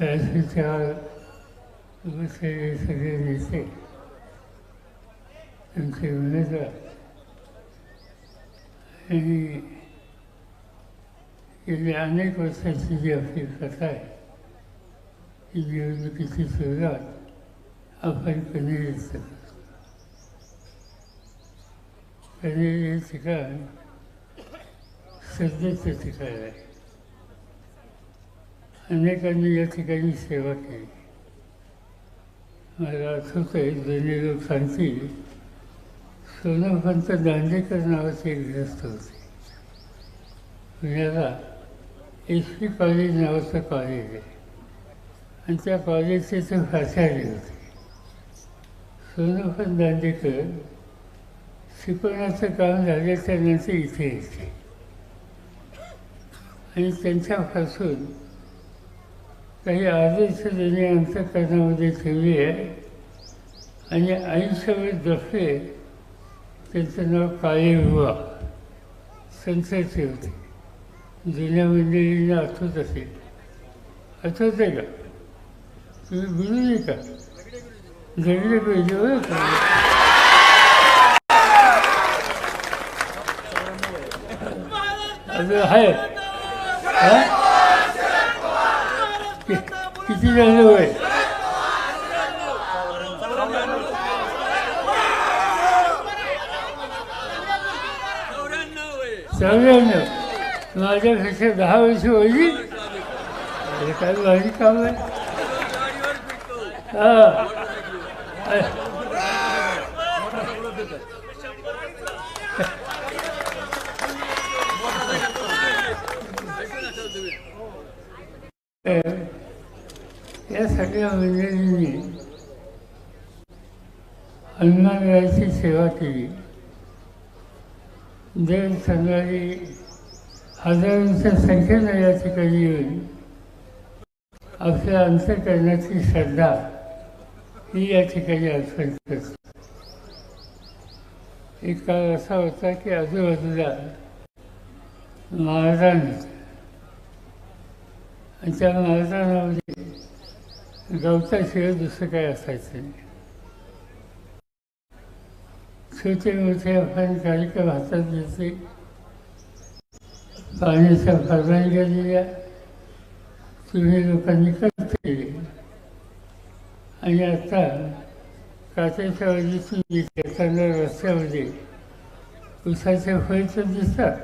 रस्त्याच्या सगळे नेते त्यांचे उमेदवार आणि गेली अनेक वर्षाची जी आपली कथा आहे ती निवडणुकीची सुरुवात आपण पनीर करतो हे ठिकाण सध्याचं ठिकाण आहे. अनेकांनी या ठिकाणी सेवा केली. मला आठवत आहे जुने लोक सांगतील सोनोपंत दांडेकर नावाचे एक ग्रस्त होते. पुण्याला एस पी कॉलेज नावाचं कॉलेज आहे. आणि त्या कॉलेजचे ते प्राचार्य होते. सोनोपंत दांडेकर शिकवण्याचं काम झाल्याच्यानंतर इथे येते आणि त्यांच्यापासून काही आदर्श त्यांनी अंतकरणामध्ये ठेवली आहे. आणि आयुष्यभर जसे त्यांचं नाव काळे बुवा होते. जुन्या मंडळींना आठवत असेल. आठवत आहे का? तुम्ही बोलू नये का पाहिजे अजून आहे हा? कि- किती झालं? वय चौऱ्याण्णव माझ्यापेक्षा दहा वर्ष होईल. काय भारी काम आहे. हां. तर या सगळ्या मंडळींनी हनुमानरायाची सेवा केली. दर संध्याकाळी हजारांच्या संख्येनं या ठिकाणी येऊन आपल्या अंतकरणाची श्रद्धा ही या ठिकाणी अर्पण एक काळ असा होता की आजूबाजूला महाराजांनी आणि त्या महाराजांमध्ये गवताशिवाय दुसरं काय असायचं? नाही छोटे मोठे आपण कार्यक्रम हातात घेतले पाण्याच्या फरमाई गेलेल्या तुम्ही लोकांनी कष्ट केले आणि आता काचेच्या वजीतून येताना रस्त्यामध्ये उसाचे फळ तर दिसतात.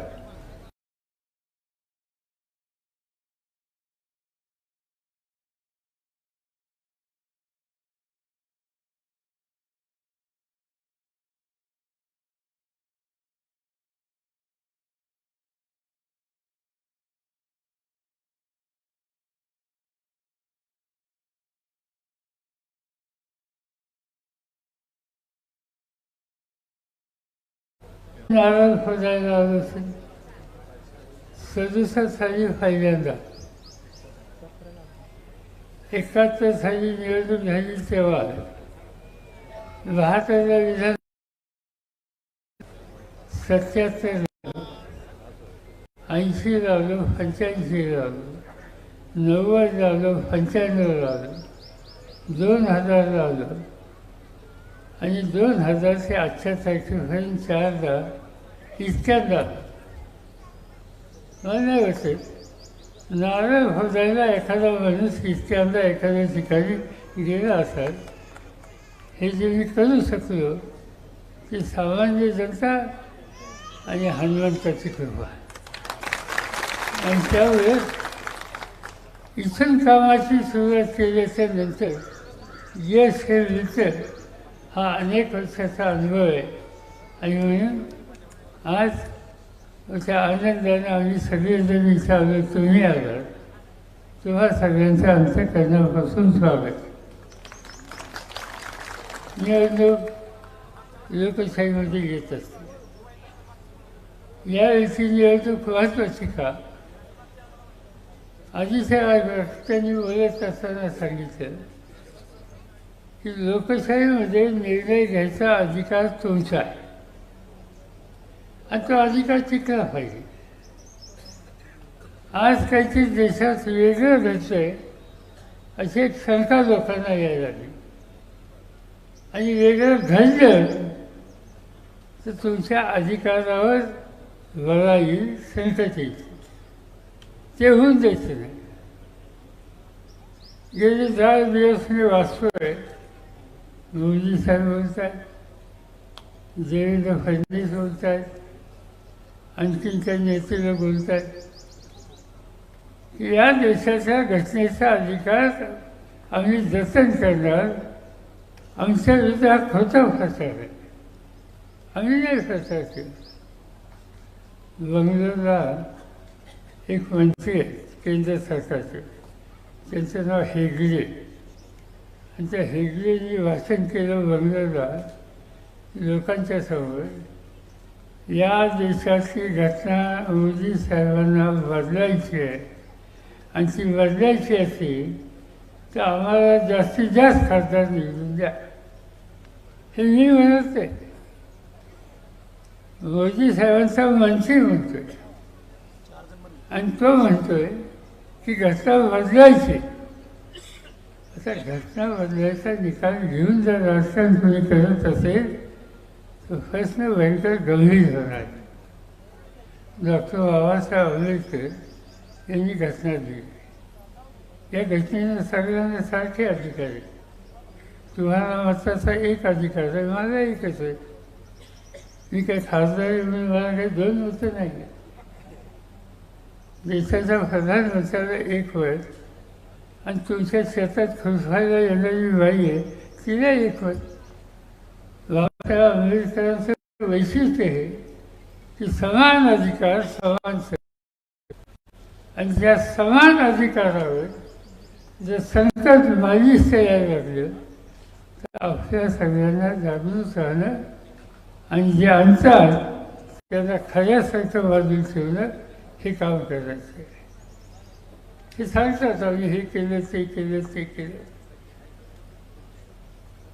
नारळ फोडायला आलो असेल सदुसा साली पहिल्यांदा एकाहत्तर साली निवडणूक झाली तेव्हा बहात्तरला विधान सत्याहत्तर ऐंशी लावलं पंच्याऐंशी लावलं नव्वद लावलं पंच्याण्णव लावलं दोन हजार लावलं आणि दोन हजार ते आजच्या तारखेपर्यंत चारदा इतक्यांदा मला नाही वाटत नारळ फोडायला एखादा माणूस इतक्यांदा एखाद्या ठिकाणी गेला असाल हे जे मी करू शकलो की सामान्य जनता आणि हनुमंताची कृपा. आणि त्यावेळेस इथून कामाची सुरुवात केल्याच्यानंतर यश हे मिळतं. हा अनेक वर्षाचा अनुभव आहे. आणि म्हणून आज त्या आनंदाने आम्ही सगळेजण इथं आलो तुम्ही आलात. तेव्हा सगळ्यांचं करण्यापासून स्वागत. निवडणूक लोकशाहीमध्ये येत असते. यावेळी निवडणूक महत्त्वाची का? आधी त्यांनी बोलत असताना सांगितलं की लोकशाहीमध्ये निर्णय घ्यायचा अधिकार तुमचा आहे. आणि तो अधिकार टिकला पाहिजे. आज काहीतरी देशात वेगळं घडतंय अशी एक शंका लोकांना यायला लागली. आणि वेगळं घडलं तर तुमच्या अधिकारावर लढा येईल संकट येईल. ते होऊन द्यायचं नाही. गेले दहा दिवस मी वाचतोय मोदी साहेब होत आहेत देवेंद्र फडणवीस होत आहेत आणखीन काही नेते लोक बोलत आहेत या देशाच्या घटनेचा अधिकार आम्ही जतन करणार आमच्या विरुद्ध हा खोटा प्रचार. आहे आम्ही नाही प्रचार केला. बंगलोरला एक मंत्री आहेत केंद्र सरकारचे. त्यांचं नाव हेगडे. आणि त्या हेगडेने भाषण केलं बंगलोरला लोकांच्या समोर. या देशातली घटना मोदी साहेबांना बदलायची आहे. आणि ती बदलायची असेल तर आम्हाला जास्तीत जास्त खासदार निवडून द्या. हे मी म्हणत आहे मोदी साहेबांचा मंत्री म्हणतोय. आणि तो म्हणतोय की घटना बदलायची आता घटना बदलायचा निकाल घेऊन जर राजकारण तुम्ही करत असेल तर प्रश्न भयंकर गंभीर होणार. डॉक्टर बाबासाहेब आंबेडकर यांनी घटना दिली. या घटनेनं सगळ्यांना सारखे अधिकार आहे तुम्हाला मताचा एक अधिकार आहे माझा एकच आहे. मी काही खासदार आहे म्हणून मला काही दोन मतं नाही आहेत देशाच्या प्रधानमंत्र्याला एक वेळ आणि तुमच्या शेतात खुरफायला येणारी बाई आहे तिला नाही ऐकवत बाबासाहेब आंबेडकरांचं वैशिष्ट्य आहे की समान अधिकार समान आणि त्या समान अधिकारावर जर संकट माझी यायला लागलं तर आपल्या सगळ्यांना जागरूक राहणं आणि जे अंतर त्यांना खऱ्यासारखं बाजूला ठेवणं हे काम करायचं आहे. ते सांगतात आम्ही हे केलं ते केलं ते केलं?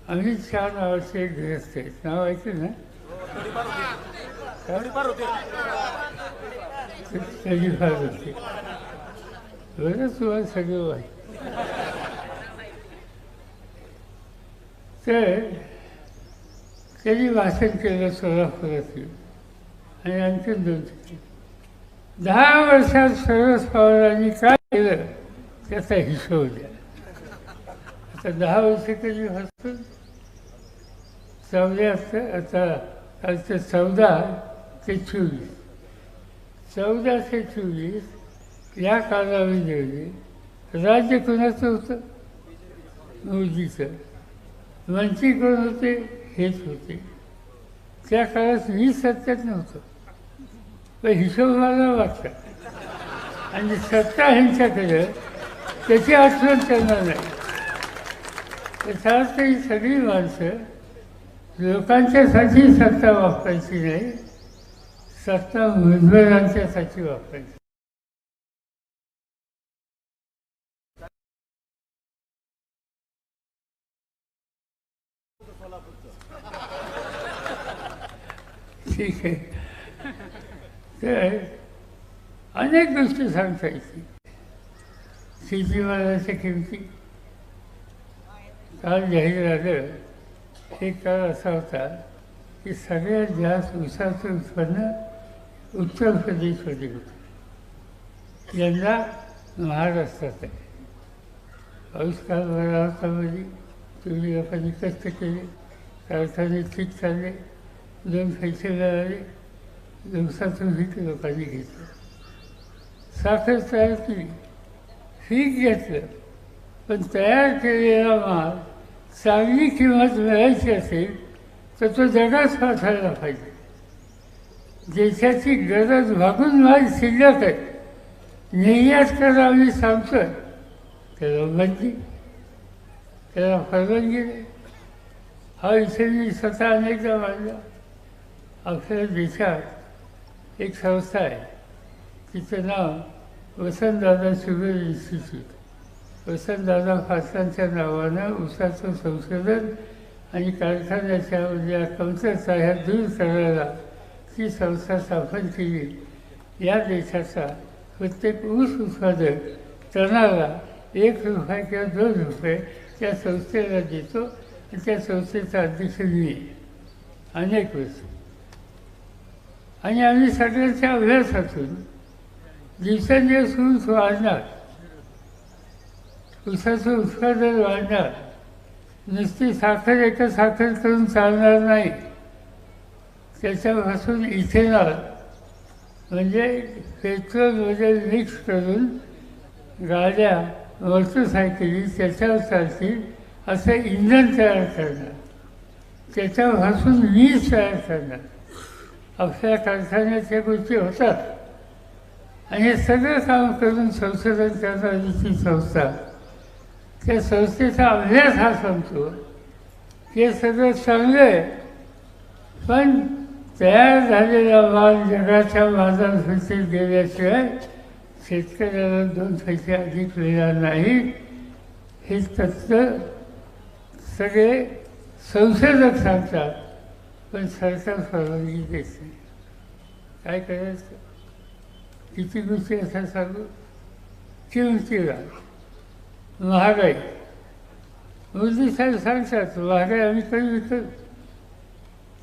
आम्ही छान नावाचे गृहस्थ ग्रस्त आहेत. नाव ऐकलं ना? त्याची फार होते बरंच सगळं माहिती तर त्यांनी भाषण केलं सोलापुरातील. आणि आणखी दोन दहा वर्षात सर्व पवारांनी काय केलं त्याचा हिशोब द्या आता दहा वर्ष कधी असतो चौदा आता कालचं चौदा ते चोवीस. चौदा ते चोवीस या कालावधीमध्ये राज्य कोणाचं होतं? मोदीचं. मंत्री कोण होते? हेच होते. त्या काळात मी सत्यात नव्हतं पण हिशोब मला वाटतं आणि सत्ता ह्यांच्याकडे त्याची आठवण त्यांना नाही. त्याचा अर्थ ही सगळी माणसं लोकांच्यासाठी सत्ता वापरायची नाही सत्ता मुजबरांच्यासाठी वापरायची. ठीक आहे. तर अनेक गोष्टी सांगता येतील शेतीमालाच्या किमती. काल जाहीर झालं एक काळ असा होता की सगळ्यात जास्त ऊसाचं उत्पन्न उत्तर प्रदेशमध्ये होतं. यंदा महाराष्ट्रात आहे. पाऊस काल बरा होता म्हणजे तुम्ही लोकांनी कष्ट केले कारखाने ठीक चालले दोन पैसे मिळाले दिवसातून पीक लोकांनी घेतलं. साखर तयार केली. पीक घेतलं. पण तयार केलेला माल चांगली किंमत मिळायची असेल तर तो जगात पाठवायला पाहिजे. देशाची गरज भागून माल शिल्लक आहे. निर्यात करा आम्ही सांगतोय. त्याला बंदी त्याला परवानगी नाही. हा विषय मी स्वतः अनेकदा मांडला आपल्या देशात एक संस्था आहे. तिचं नाव वसंतदादा शुगर इन्स्टिट्यूट. वसंतदादा फासांच्या नावानं उसाचं संशोधन आणि कारखान्याच्या ज्या कमतरता ह्या दूर करायला ती संस्था स्थापन केली. या देशाचा प्रत्येक ऊस उत्पादक तणाला एक रुपये किंवा दोन रुपये त्या संस्थेला देतो आणि त्या संस्थेचा अध्यक्ष मी. अनेक वर्ष. आणि आम्ही सगळ्यांच्या अभ्यासातून दिवसेंदिवस ऊस वाढणार. ऊसाचं उत्पादन वाढणार. नुसती साखर एका साखर करून चालणार नाही. त्याच्यापासून इथेनॉल म्हणजे पेट्रोलमध्ये मिक्स करून गाड्या मोटरसायकली त्याच्यावर चालतील असं इंधन तयार करणार. त्याच्यापासून वीज तयार करणार. आपल्या कारखान्यात त्या गोष्टी होतात. आणि हे सगळं काम करून संशोधन करणारी ती संस्था. त्या संस्थेचा अभ्यास हा सांगतो हे सगळं चांगलं आहे. पण तयार झालेला माल जगाच्या बाजारपेठेत गेल्याशिवाय शेतकऱ्याला दोन पैसे अधिक मिळणार नाही. हे तत्व सगळे संशोधक सांगतात. पण सरकार परवानगी देत नाही. काय करायचं? किती गोष्टी असं सांगू? किमती महागाई. मोदी साहेब सांगतात महागाई आम्ही कधी विकत.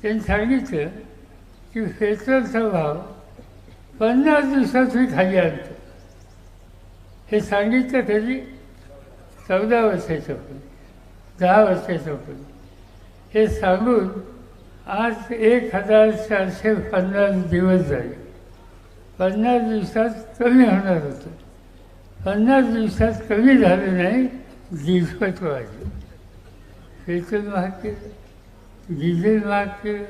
त्यांनी सांगितलं की पेट्रोलचा भाव पन्नास दिवसात मी खाली आणतो. हे सांगितलं कधी चौदा वर्षाच्या पूर्वी दहा वर्षाच्या पूर्वी हे सांगून आज एक हजार चारशे पन्नास दिवस झाले. पन्नास दिवसात कमी होणार होतं. पन्नास दिवसात कमी झालं नाही दिवसपत वाढलं. पेट्रोल महाग केलं डिझेल महाग केलं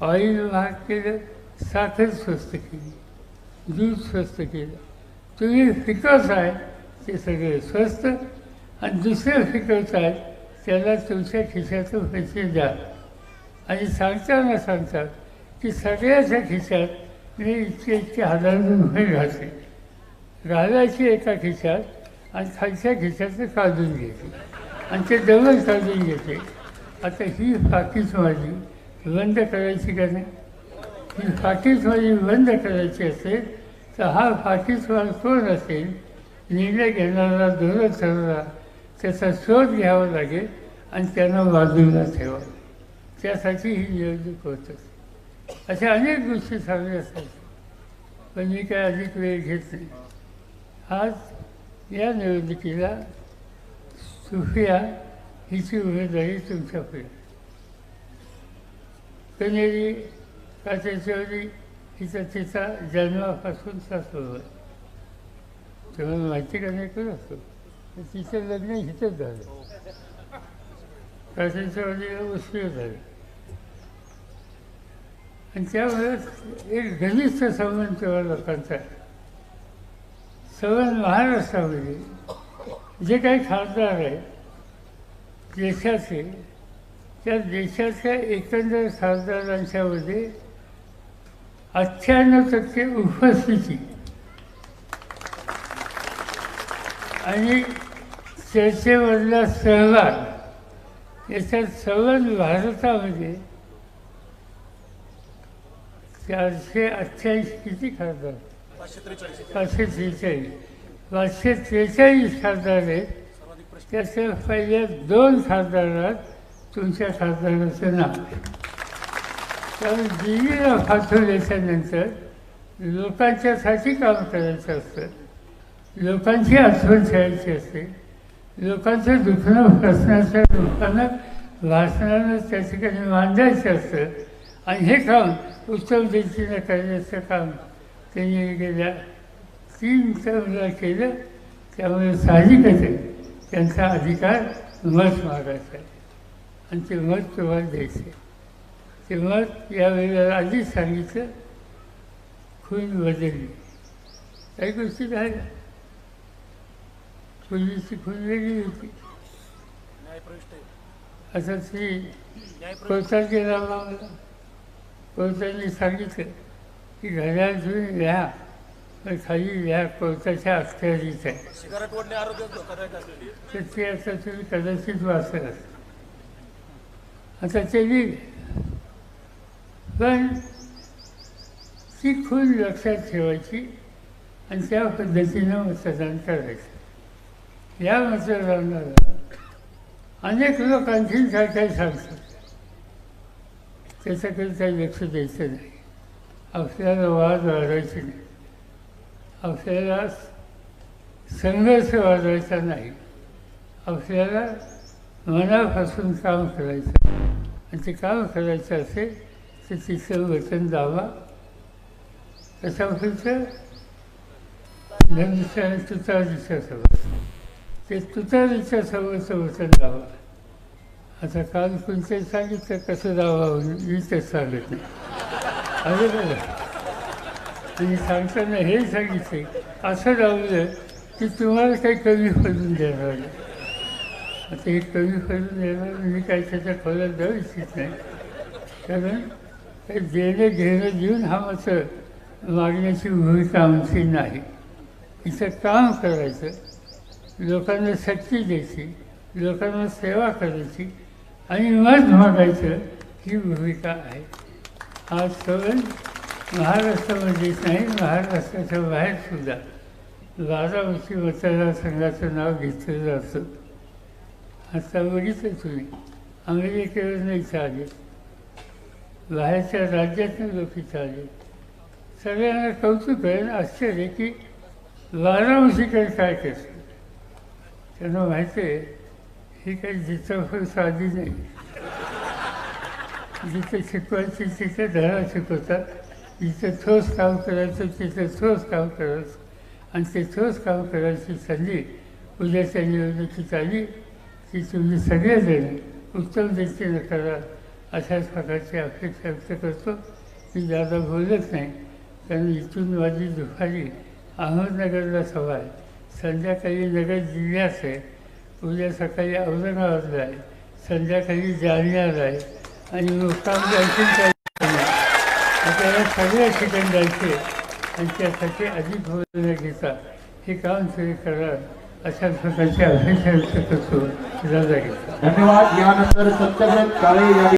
ऑइल महाग केलं साखर स्वस्त केली दूध स्वस्त केलं. तुम्ही पिकवताय ते सगळे स्वस्त. आणि दुसरे आहे त्याला तुमच्या खिशातून पैसे द्या. आणि सांगताना सांगतात की सगळ्याच्या खिशात मी इतके इतके हजार रुपये घातले घालायची एका खिशात आणि खालच्या खिशाचं काढून घेते. आणि ते डबल काढून घेते. आता ही फाकीच माझी बंद करायची का नाही? ही फाकीच माझी बंद करायची असेल तर हा फाकीचवार कोण असेल? निर्णय घेणारा धोरण ठरला त्याचा शोध घ्यावा लागेल आणि त्यांना बाजूला ठेवावं त्यासाठी ही निवडणूक होत असते अशा अनेक गोष्टी चांगल्या असतात पण मी काय अधिक वेळ घेत नाही. आज या निवडणुकीला सुफिया हिची उमेदवारी तुमच्या कनेरी काचेश्वरी हिचा तिचा जन्मापासून सासू आहे तुम्हाला माहिती का नाही करू असतो? तिचं लग्न इथंच झालं. काचेश्वरीला उशीर झालं. आणि त्यामुळे एक घनिष्ठ संबंध तेव्हा लोकांचा आहे संबंध महाराष्ट्रामध्ये जे काही खासदार आहेत देशाचे त्या देशाच्या एकंदर खासदारांच्यामध्ये अठ्ठ्याण्णव टक्के उपस्थिती. आणि चर्चेमधला सहभाग याच्यात संबंध भारतामध्ये चारशे अठ्ठ्याऐंशी किती खासदार पाचशे त्रेचाळीस पाचशे त्रेचाळीस खासदार आहेत त्याच्या पहिल्या दोन खासदारात तुमच्या खासदाराचं नाव। तर दिल्लीला दिल्लीला पाठवल्याच्यानंतर लोकांच्यासाठी काम करायचं असतं। लोकांची आठवण ठेवायची असते। लोकांचं दुखणं प्रश्नाच्या लोकांना भाषणानं त्या ठिकाणी मांडायचं असतं। आणि हे काम उत्तम रीतीनं करण्याचं काम त्यांनी गेल्या तीन टर्मला केलं त्यामुळे साहजिकच आहे. त्यांचा अधिकार मत मागायचा आहे. आणि ते मत तुम्हाला द्यायचं ते मत यावेळेला आधीच सांगितलं खून बदलली काही गोष्टी झाल्या पूर्वीची खून वेगळी होती. आता ती कोर्टात गेला मामला कोर्टाने सांगितलं की घड्याळ तुम्ही घ्या पण खाली ह्या कोर्टाच्या अखत्यारीत आहे. तर ते आता तुम्ही कदाचित वाचत आता ते लिहिलं पण ती खूण लक्षात ठेवायची आणि त्या पद्धतीनं मतदान करायचं. या मतदानाला अनेक लोक आणखीन काय काय सांगतात? त्याच्याकडे काही लक्ष द्यायचं नाही आपल्याला वाद वाढवायचे नाही आपल्याला संघर्ष वाढवायचा नाही आपल्याला मनापासून काम करायचं आणि ते काम करायचं असेल तर तिचं वचन दावा कशा व्हायचं धनुष्याने तुतारीच्या सवय ते तुतारीच्या सवयचं वचन दावा आता काल कोणते सांगितलं कसं जावं मी ते सांगत नाही. अरे बघा सांगताना हे सांगितले असं लावलं की तुम्हाला काही कमी करून देणार नाही. आता हे कमी करून देणार मी काही त्याच्या खोल्यात जाऊ इच्छित नाही. कारण ते देणं घेणं देऊन हा मात्र मागण्याची भूमिका आमची नाही. इथं काम करायचं लोकांना शक्ती द्यायची लोकांना सेवा करायची आणि मत मागायचं ही भूमिका आहे. हा सगळं महाराष्ट्रामध्येच नाही महाराष्ट्राच्या बाहेरसुद्धा बारामती मतदारसंघाचं नाव घेतलं जातं आता बघितलं तुम्ही. अमेरिकेवरनं नाही आले बाहेरच्या राज्यातून लोक चालले. सगळ्यांना कौतुक आहे आणि आश्चर्य की बारामतीकडे काय करतात. त्यांना माहिती आहे ही काही जिथं साधी नाही. जिथे शिकवायची तिथे धडा शिकवतात. जिथे ठोस काम करायचं तिथे ठोस काम करायचं. आणि ते ठोस काम करायची संधी उद्याच्या निवडणुकीत आली की तुम्ही सगळेजण उत्तम दृष्टीनं करा अशाच प्रकारची अपेक्षा व्यक्त करतो. मी दादा बोलत नाही कारण इथून माझी दुपारी अहमदनगरला सभा आहे संध्याकाळी नगर जिल्ह्यात आहे. उद्या सकाळी औरंगाबादला आहे. संध्याकाळी जालन्याला आहे. आणि मुक्काम जायचे आपल्याला सगळ्या ठिकाणी जायचे आणि त्यासाठी अधिक भोजन घेता हे काम सुरू करा अशा प्रकारची अपेक्षा व्यक्त करतो. धन्यवाद. यानंतर सत्यव्रत काळे